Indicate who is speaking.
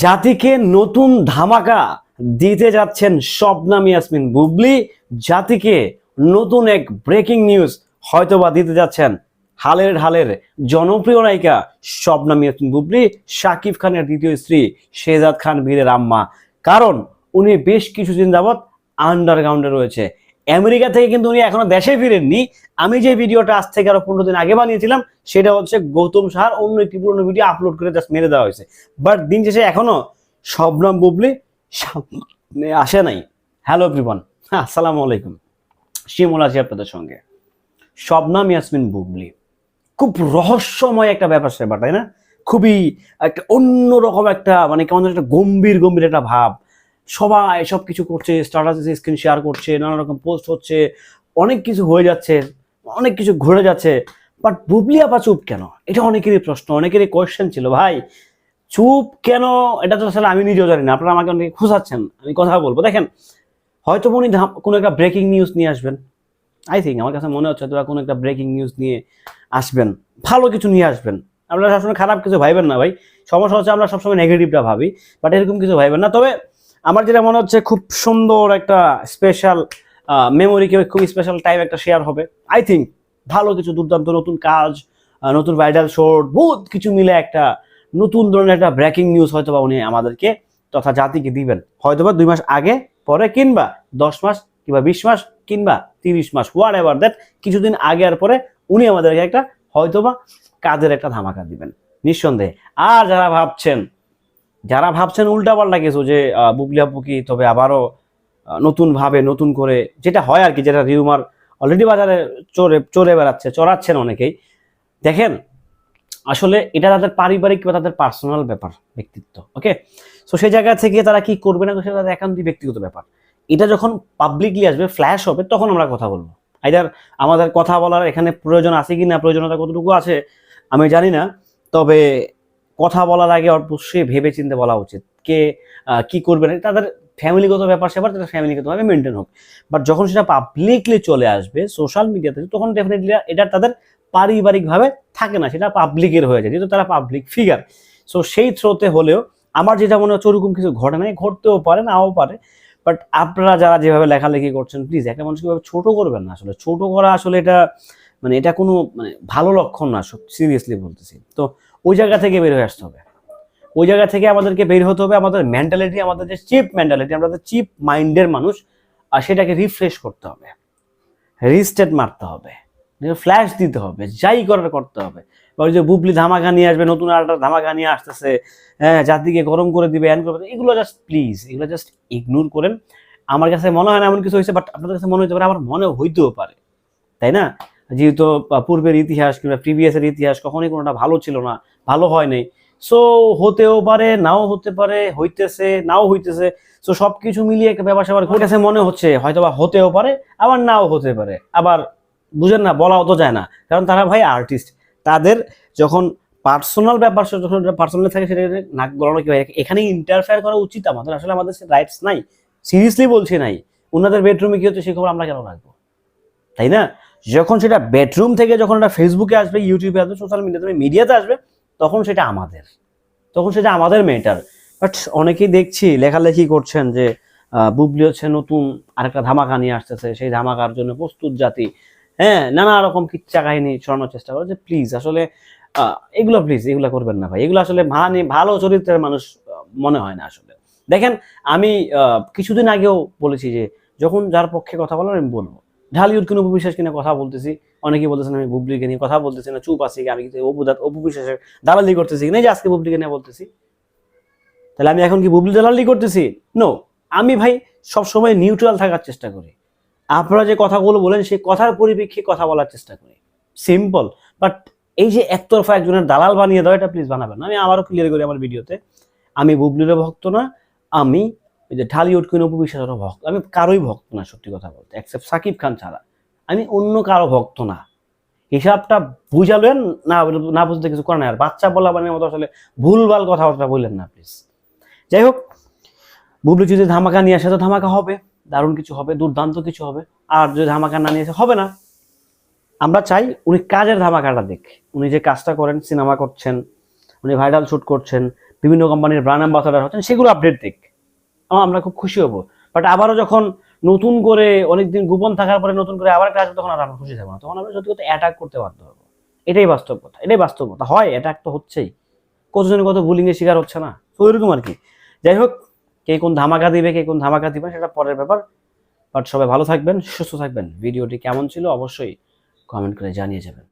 Speaker 1: জাতিকে নতুন ধামাকা দিতে যাচ্ছেন শবনাম ইয়াসমিন বুবলি। জাতিকে নতুন এক ব্রেকিং নিউজ হয়তোবা দিতে যাচ্ছেন হালের হালের জনপ্রিয় নায়িকা শবনাম ইয়াসমিন বুবলি, শাকিব খানের দ্বিতীয় স্ত্রী শেজাদ খান বীরের আম্মা। কারণ উনি বেশ কিছুদিন যাবৎ আন্ডারগ্রাউন্ডে রয়েছে। আমেরিকা থেকে কিন্তু উনি এখনও দেশে ফিরেননি। আমি যে ভিডিওটা আজ থেকে আরও পনেরো দিন আগে বানিয়েছিলাম, সেটা হচ্ছে গৌতম সাহার অন্য একটি পুরনো ভিডিও আপলোড করে জাস্ট মেরে দেওয়া হয়েছে। বাট দিন শেষে এখনও শবনম বুবলি আসে নাই। হ্যালো হ্যাঁ আসসালামু আলাইকুম। শিমুল আছি আপনাদের সঙ্গে। শবনাম ইয়াসমিন বুবলি। খুব রহস্যময় একটা ব্যাপার স্যাপার তাই না? খুবই একটা অন্যরকম একটা মানে কেমন একটা গম্ভীর গম্ভীর একটা ভাব। সবাই সব কিছু করছে স্ট্যাটাসে স্ক্রিন শেয়ার করছে নানা রকম পোস্ট হচ্ছে, অনেক কিছু হয়ে যাচ্ছে, অনেক কিছু ঘুরে যাচ্ছে বাট বুবলি আপা চুপ কেন? এটা অনেকেরই প্রশ্ন, অনেকেরই কোয়েশ্চেন ছিল, ভাই, চুপ কেন? এটা তো আসলে আমি নিজেও জানি না, আপনারা আমাকে অনেকে খোঁজাচ্ছেন, আমি কথা বলব। দেখেন, হয়তো উনি কোনো একটা ব্রেকিং নিউজ নিয়ে আসবেন। আই থিঙ্ক আমার কাছে মনে হচ্ছে তোরা কোনো একটা ব্রেকিং নিউজ নিয়ে আসবেন, ভালো কিছু নিয়ে আসবেন। আপনারা সবসময় খারাপ কিছু ভাইবেন না ভাই, সমস্যা হচ্ছে আমরা সবসময় নেগেটিভটা ভাবি বাট এরকম কিছু ভাইবেন না। তবে আমার যেটা মনে হচ্ছে খুব সুন্দর একটা স্পেশাল মেমোরি কেউ খুব স্পেশাল টাইপ একটা শেয়ার হবে। আই থিঙ্ক ভালো কিছু দুর্দান্ত নতুন কাজ নতুন ভাইরাল শোট বহুত কিছু মিলে একটা নতুন ধরনের একটা ব্রেকিং নিউজ হয়তো বা উনি আমাদেরকে তথা জাতিকে দিবেন। হয়তো বা দুই মাস আগে, পরে কিংবা দশ মাস কিংবা বিশ মাস কিংবা তিরিশ মাস হোয়াট এভার দ্যাট কিছুদিন আগে আর পরে উনি আমাদেরকে একটা হয়তোবা কাজের একটা ধামাকা দিবেন। নিঃসন্দেহে। আর যারা ভাবছেন যারা ভাবছেন উল্টাপাল্টা কিছু যে আহ, বুবলি আপু কি তবে আবারও আহ, নতুন ভাবে নতুন করে যেটা হয় আর কি যেটা রিউমার অলরেডি বাজারে চড়ে চড়ে বেড়াচ্ছে চড়াচ্ছেন অনেকেই। দেখেন আসলে এটা তাদের পারিবারিক বা তাদের পার্সোনাল ব্যাপার ব্যক্তিত্ব ওকে সো সেই জায়গা থেকে তারা কি করবে না সেটা তাদের একান্তই ব্যক্তিগত ব্যাপার। এটা যখন পাবলিকলি আসবে ফ্ল্যাশ হবে তখন আমরা কথা বলব। আইদার আমাদের কথা বলার এখানে প্রয়োজন আছে কি না প্রয়োজনতা কতটুকু আছে আমি জানি না। তবে কথা বলার আগে অবশ্যই ভেবে চিন্তে বলা উচিত। কে কি করবে না, তাদের ফ্যামিলিগত ব্যাপার স্যাপার তাদের ফ্যামিলিগতভাবে মেনটেন হোক। বাট যখন সেটা পাবলিকলি চলে আসবে সোশ্যাল মিডিয়াতে তখন ডেফিনেটলি এটা তাদের পারিবারিকভাবে থাকে না, সেটা পাবলিকের হয়ে যায়, যেহেতু তারা পাবলিক ফিগার সো সেই থ্রোতে হলেও আমার যেটা মনে হচ্ছে ওরকম কিছু ঘটে নাই ঘটতেও পারে, নাও পারে। বাট আপনারা যারা যেভাবে লেখালেখি করছেন প্লিজ একটা মানুষকে ছোট করবেন না আসলে। ছোট করা আসলে এটা মানে এটা কোনো মানে ভালো লক্ষণ না সিরিয়াসলি বলতেছি। তো ওই জায়গা থেকে বের হয়ে আসতে হবে। ওই জায়গা থেকে আমাদেরকে বের হতে হবে, আমাদের মেন্টালিটি আমাদের যে চিপ মেন্টালিটি আমাদের চিপ মাইন্ডের মানুষ, আর সেটাকে রিফ্রেশ করতে হবে। রিস্টেট মারতে হবে। ফ্ল্যাশ দিতে হবে, যাই করার করতে হবে। ওই যে বুবলি ধামাকা নিয়ে আসবে, নতুন একটা ধামাকা নিয়ে আসতেছে হ্যাঁ জাতিকে গরম করে দিবে হ্যান করবে এগুলো জাস্ট প্লিজ এগুলো জাস্ট ইগনোর করেন। আমার কাছে মনে হয় না এমন কিছু হয়েছে বাট আপনাদের কাছে মনে হতে পারে, আমার মনে হইতেও পারে। তাই না? যেহেতু পূর্বের ইতিহাস কিংবা প্রিভিয়াসের ইতিহাস কখনোই কোনোটা ভালো ছিল না, ভালো হয় নাই সো হতেও পারে, নাও হতে পারে, হইতেছে, নাও হইতেছে। সো সবকিছু মিলিয়ে একটা ব্যবসা আবার কাছে মনে হচ্ছে হয়তো বা হতেও পারে, আবার নাও হতে পারে। আবার বুঝেন না, বলাও তো যায় না। কারণ তারা ভাই আর্টিস্ট তাদের যখন পার্সোনাল ব্যাপার, সে যখন পার্সোনাল থাকে, সেটা নাক গলানো কি এখানে ইন্টারফেয়ার করা উচিত আমাদের। আসলে আমাদের সে রাইটস নাই। সিরিয়াসলি বলছি নাই। ওনাদের বেডরুমে কি হচ্ছে সেই খবর আমরা কেন রাখব? তাই না? যখন সেটা বেডরুম থেকে যখন এটা ফেসবুকে আসবে ইউটিউবে আসবে সোশ্যাল মিডিয়াতে মিডিয়াতে আসবে, তখন সেটা আমাদের। তখন সেটা আমাদের মেটার বাট অনেকেই দেখছি লেখালেখি করছেন যে বুবলি হচ্ছে নতুন আরেকটা ধামাকা নিয়ে আসতেছে, সেই ধামাকার জন্য প্রস্তুত জাতি। হ্যাঁ নানা রকম কিচ্ছা কাহিনী ছড়ানোর চেষ্টা করে যে প্লিজ আসলে এগুলো প্লিজ এগুলো করবেন না ভাই। এগুলো আসলে ভালো চরিত্রের মানুষ মনে হয় না আসলে। দেখেন, আমি কিছুদিন আগেও বলেছি যে, যখন যার পক্ষে কথা বলার আমি বলব। ঢালিউড কোনো উপবিশ্বাস কিনে কথা বলতেছি? অনেকেই বলতেছেন আমি বুবলিকে নিয়ে কথা বলতেছি না, চুপ আছি, আমি কিন্তু দালালি করতেছি। কিনা যে আজকে বুবলিকে নিয়ে বলতেছি। তাহলে আমি এখন কি বুবলি দালালি করতেছি? নো আমি ভাই সবসময় নিউট্রাল থাকার চেষ্টা করি। আপনারা যে কথাগুলো বলেন, সেই কথার পরিপ্রেক্ষিতে কথা বলার চেষ্টা করি। সিম্পল বাট এই যে একতরফা একজনের দালাল বানিয়ে দাও, এটা প্লিজ বানাবেন না। আমি আবারও ক্লিয়ার করি আমার ভিডিওতে। আমি বুবলিরও ভক্ত না, আমি ওই যে ঢালিউড কুইন অপু ভক্ত। আমি কারোই ভক্ত না, সত্যি কথা বলতে। অ্যাকসেপ্ট সাকিব খান ছাড়া। আমি অন্য কারও ভক্ত না। হিসাবটা বুঝালেন, না না বুঝতে কিছু করেন আর বাচ্চা বলা মানে মতো আসলে ভুলভাল কথাবার্তা বললেন না প্লিজ যাই হোক, বুবলি যদি ধামাকা নিয়ে আসে তো ধামাকা হবে। দারুণ কিছু হবে, দুর্দান্ত কিছু হবে। আর যদি ধামাকা না নিয়ে আসে, হবে না। আমরা চাই উনি কাজের ধামাকাটা দেখ। উনি যে কাজটা করেন, সিনেমা করছেন, উনি ভাইরাল শ্যুট করছেন, বিভিন্ন কোম্পানির ব্র্যান্ড অ্যাম্বাসাডার হচ্ছেন, সেগুলো আপডেট দিক আমার খুব খুশি হব। বাট আবারও যখন নতুন করে অনেকদিন গোপন থাকার পরে নতুন করে আবার আসবে, তখন আর আমরা খুশি থাকব না। তখন আমরা সত্যি অ্যাটাক করতে বাধ্য হব। এটাই বাস্তব কথা, এটাই বাস্তব কথা। হয় অ্যাটাক তো হচ্ছেই। কতজনের কত বুলিংয়ের শিকার হচ্ছে না? তো ওইরকম আর কি। যাই হোক, কে কোন ধামাকা দিবে, কে কোন ধামাকা দিবে, সেটা পরের ব্যাপার। বাট সবাই ভালো থাকবেন, সুস্থ থাকবেন। ভিডিওটি কেমন ছিল, অবশ্যই কমেন্ট করে জানিয়ে যাবেন।